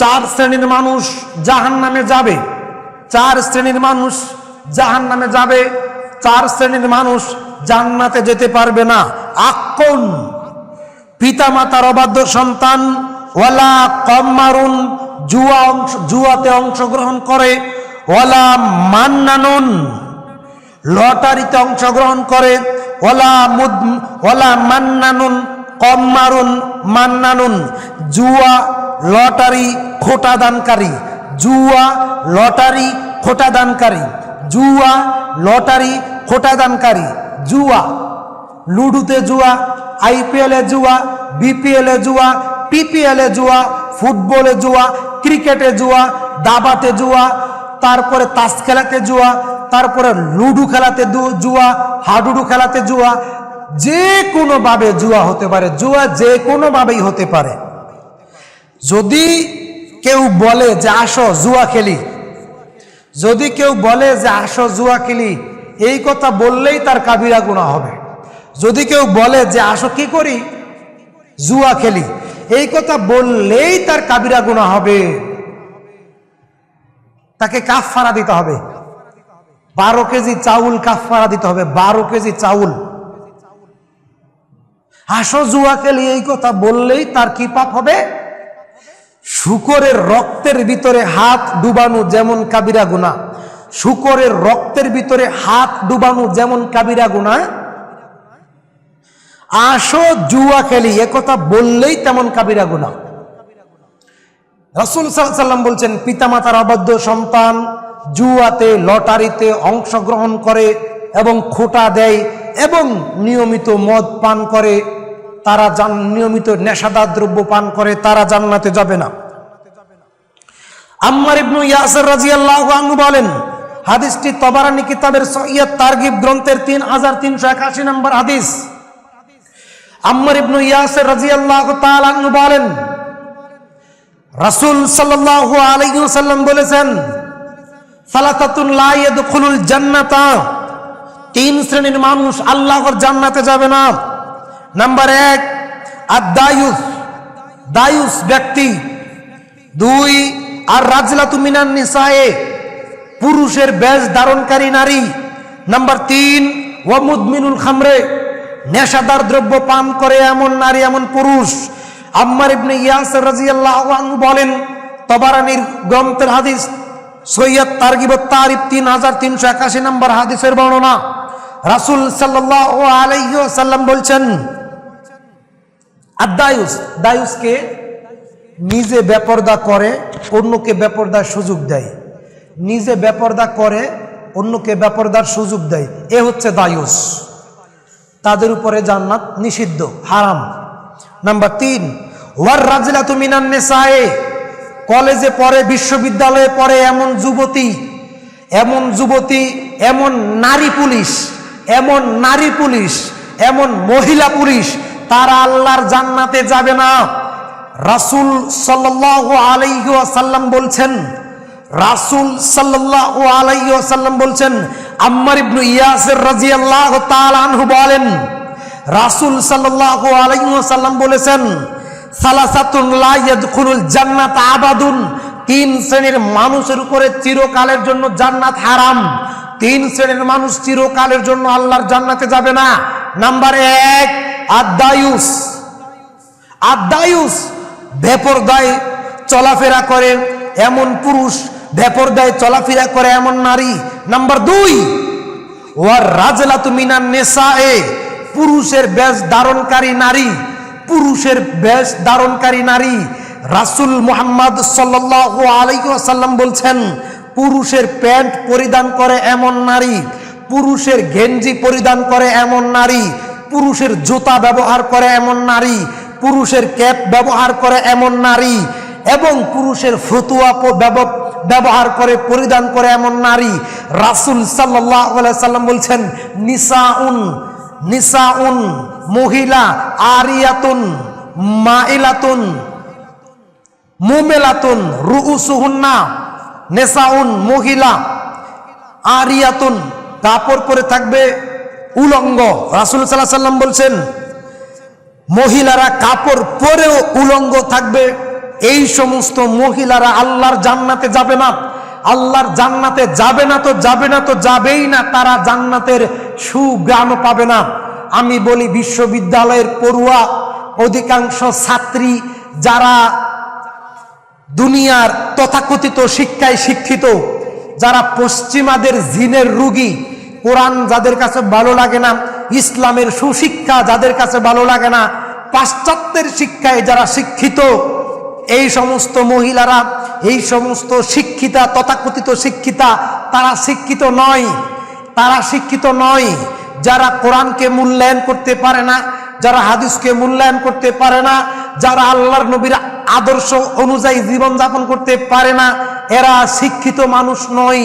চার শ্রেণির মানুষ জাহান নামে যাবে। চার শ্রেণির মানুষ জাহান নামে যাবে। চার শ্রেণির মানুষ জান্নাতে যেতে পারবে না। আক্কন পিতা মাতার অবাধ্য সন্তান, ওয়ালা কম মারুন জুয়া অংশ, জুয়াতে অংশগ্রহণ করে, ওয়ালা মান্নানুন, লটারিতে অংশগ্রহণ করে ওলা মুদ ওলা মান্নানুন কম মারুন মান্নানুন, জুয়া লটারি খোটা দানকারী জুয়া লটারি খোটা দানকারী জুয়া লটারি খোটা দানকারী জুয়া লুডুতে জুয়া, আইপিএলে জুয়া, বিপিএলে জুয়া, পিপিএলে জুয়া, ফুটবলে জুয়া, ক্রিকেটে জুয়া, দাবাতে জুয়া, তারপরে তাস খেলাতে জুয়া, তারপরে লুডু খেলাতে জুয়া, হাডুডু খেলাতে জুয়া, যে কোনো ভাবে জুয়া হতে পারে, জুয়া যে কোনো ভাবেই হতে পারে। যদি কেউ বলে যে আসো জুয়া খেলি, যদি কেউ বলে যে আসো জুয়া খেলি, এই কথা বললেই তার কাবিরা গুণা হবে। যদি কেউ বলে যে আসো কি করি? জুয়া খেলি, এই কথা বললেই তার কাবিরা গুণা হবে। তাকে কাফারা দিতে হবে। বারো কেজি চাউল কাফারা দিতে হবে, বারো কেজি চাউল। আসো জুয়া খেলি, এই কথা বললেই তার কি পাপ হবে? শুকরের রক্তের ভিতরে হাত ডুবানো যেমন কাবিরা গুণা শুকরের রক্তের ভিতরে হাত ডুবানো যেমন কাবিরা গুণা আসো জুয়া খেলি একথা বললেই তেমন কাবিরা গুণা রসুল সাল্লাম বলছেন, পিতামাতার অবাধ্য সন্তান জুয়াতে, লটারিতে অংশগ্রহণ করে এবং খোটা দেয় এবং নিয়মিত মদ পান করে। তারা জান- নিয়মিত নেশাদার দ্রব্য পান করে, তারা জান্নাতে যাবে না। আম্মার ইবনু ইয়াসির রাদিয়াল্লাহু আনহু বলেন, হাদিসটি তবারানি কিতাবের সহিয়াত তারগিব গ্রন্থের তিন হাজার তিনশো একাশি নম্বর হাদিস। আম্মার ইবনু ইয়াসির রাদিয়াল্লাহু তাআলা আনহু বলেন, রাসূল সাল্লাল্লাহু আলাইহি ওয়াসাল্লাম বলেছেন ইয়াদখুলুল জান্নাতা। তিন শ্রেণির মানুষ আল্লাহর জান্নাতে যাবে না। নাম্বার এক আদায়ুস দায়ুস দায়ুস ব্যক্তি। দুই আর রাজলাতু মিনান নিসায়ে পুরুষের বেশ ধারণকারী নারী। নাম্বার তিন ওয়ামুদমিনুল খামরে নেশাদার দ্রব্য পান করে এমন নারী, এমন পুরুষ। আম্মার ইবনে ইয়াসির রাদিয়াল্লাহু আনহু বলেন, তবারানির গ্রন্থের হাদিস সৈয়দ তারগিব তারিফ তিন হাজার তিনশো একাশি নম্বর হাদিসের বর্ণনা। রাসূল সাল্লাল্লাহু আলাইহি ওয়াসাল্লাম বলছেন আদায়ুস দায়ুসকে নিজে বেপর্দা করে, অন্যকে বেপর্দার সুযোগ দেয়। নিজে বেপর্দা করে, অন্যকে বেপর্দার সুযোগ দেয়। এ হচ্ছে দায়ুস। তাদের উপরে জান্নাত নিষিদ্ধ, হারাম। নাম্বার তিন, ওয়ার রাজিলা তুমিনান নেশায়ে কলেজে পড়ে, বিশ্ববিদ্যালয়ে পড়ে এমন যুবতী এমন যুবতী, এমন নারী পুলিশ, এমন নারী পুলিশ, এমন মহিলা পুলিশ তারা আল্লাহর জান্নাতে যাবে না। রাসুল সাল্লাল্লাহু আলাইহি ওয়াসাল্লাম বলছেন, রাসূল সাল্লাল্লাহু আলাইহি ওয়াসাল্লাম বলছেন, আম্মার ইবনু ইয়াসির রাদিয়াল্লাহু তাআলা আনহু বলেন, রাসূল সাল্লাল্লাহু আলাইহি ওয়াসাল্লাম বলেছেন, সালাসাতুন লা ইয়াদখুলুল জান্নাত আবাদুন, তিন শ্রেণির মানুষের উপরে চিরকালের জন্য জান্নাত হারাম। তিন শ্রেণির মানুষ চিরকালের জন্য আল্লাহর জান্নাতে যাবে না। নাম্বার এক আদায়ুস। আদায়ুস বেপরদায় চলাফেরা করে, এমন পুরুষ বেপরদায় চলাফেরা করে এমন নারী। নাম্বার দুই, ওয়ার রাজলাতু মিনান নেশায়ে পুরুষের বেশ ধারণকারী নারী, পুরুষের বেশ ধারণকারী নারী। রাসূল মুহাম্মদ সাল্লাল্লাহু আলাইহি ওয়াসাল্লাম বলছেন, পুরুষের প্যান্ট পরিধান করে এমন নারী, পুরুষের গেঞ্জি পরিধান করে এমন নারী পুরুষের জুতা ব্যবহার করে এমন নারী, পুরুষের ক্যাপ ব্যবহার করে এমন নারী এবং পুরুষের ফতুয়া ব্যবহার করে পরিধান করে এমন নারী। রাসুল সাল্লাম বলছেন নিসা উন নিসাউন নিসাউন, মহিলা, আরিয়াতুন, মাইলাতুন, মুমেলাতুন, রুউসুহুন্না, নেসাউন, মহিলা, আরিয়াতুন। কাপড় পরে থাকবে উলঙ্গ। রাসুল সাল্লাহ সাল্লাম বলছেন, মহিলারা কাপড় পরেও উলঙ্গ থাকবে, এই সমস্ত মহিলারা আল্লাহর জান্নাতে যাবে না। আল্লাহর জান্নাতে যাবে না তো যাবে না তো যাবেই না, তারা জান্নাতের সুগ্রাম পাবে না। আমি বলি, বিশ্ববিদ্যালয়ের পড়ুয়া, অধিকাংশ ছাত্রী যারা দুনিয়ার তথাকথিত শিক্ষায় শিক্ষিত, যারা পশ্চিমাদের জিনের রুগী কোরআন যাদের কাছে ভালো লাগে না, ইসলামের সুশিক্ষা যাদের কাছে ভালো লাগে না, পাশ্চাত্যের শিক্ষায় যারা শিক্ষিত, এই সমস্ত মহিলারা, এই সমস্ত শিক্ষিতা, তথাকথিত শিক্ষিতা, তারা শিক্ষিত নয়। তারা শিক্ষিত নয়। যারা কোরআনকে মূল্যায়ন করতে পারে না, যারা হাদিসকে মূল্যায়ন করতে পারে না, যারা আল্লাহর নবীর আদর্শ অনুযায়ী জীবনযাপন করতে পারে না, এরা শিক্ষিত মানুষ নয়।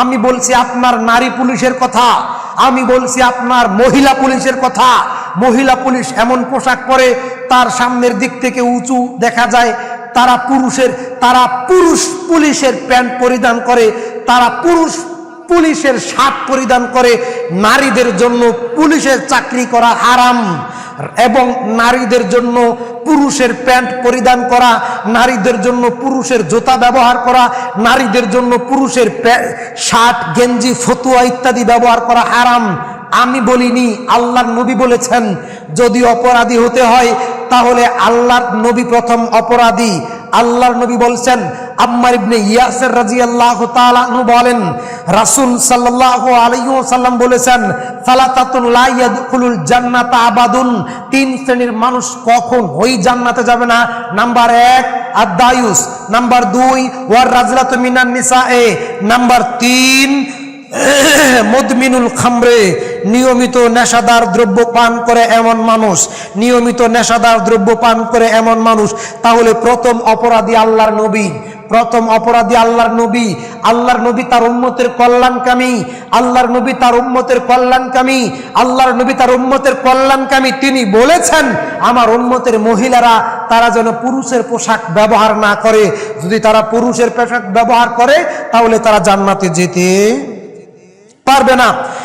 আমি বলছি আপনার নারী পুলিশের কথা, আমি বলছি আপনার মহিলা পুলিশের কথা। মহিলা পুলিশ এমন পোশাক পরে, তার সামনের দিক থেকে উঁচু দেখা যায়, তারা পুরুষের, তারা পুরুষ পুলিশের প্যান্ট পরিধান করে, তারা পুরুষ পুলিশের শার্ট পরিধান করে। নারীদের জন্য পুলিশের চাকরি করা হারাম। এবং নারীদের জন্য পুরুষের প্যান্ট পরিধান করা, নারীদের জন্য পুরুষের জুতা ব্যবহার করা, নারীদের জন্য পুরুষের শার্ট, গেঞ্জি, ফতুয়া ইত্যাদি ব্যবহার করা হারাম। আমি বলিনি, আল্লাহর নবী বলেছেন, যদি অপরাধী হতে হয়, তাহলে আল্লাহর নবী প্রথম অপরাধী। আল্লাহর নবী বলছেন আম্মার ইবনে ইয়াসের রাজি আল্লাহ তালু বলেন, রাসুল সাল্লাহ আলাইহি সাল্লাম বলেছেন, সালাতাতুন লা ইয়াদখুলুল জান্নাতা আবাদুন। তিন শ্রেণির মানুষ কখন ওই জান্নাতে যাবে না? নাম্বার এক, আদায়ুস। নাম্বার দুই, ওয়ার রাজলাতু মিনান এ নাম্বার তিন মদমিনুল খামরে, নিয়মিত নেশাদার দ্রব্য পান করে এমন মানুষ, নিয়মিত নেশাদার দ্রব্য পান করে এমন মানুষ, তাহলে প্রথম অপরাধী আল্লাহর নবী, প্রথম অপরাধী আল্লাহর নবী আল্লাহর নবী তার উম্মতের কল্যাণকামী, আল্লাহর নবী তার উম্মতের কল্যাণকামী, আল্লাহর নবী তার উম্মতের কল্যাণকামী, তিনি বলেছেন, আমার উম্মতের মহিলারা তারা যেন পুরুষের পোশাক ব্যবহার না করে, যদি তারা পুরুষের পোশাক ব্যবহার করে, তাহলে তারা জান্নাতে যেতে পারবে না।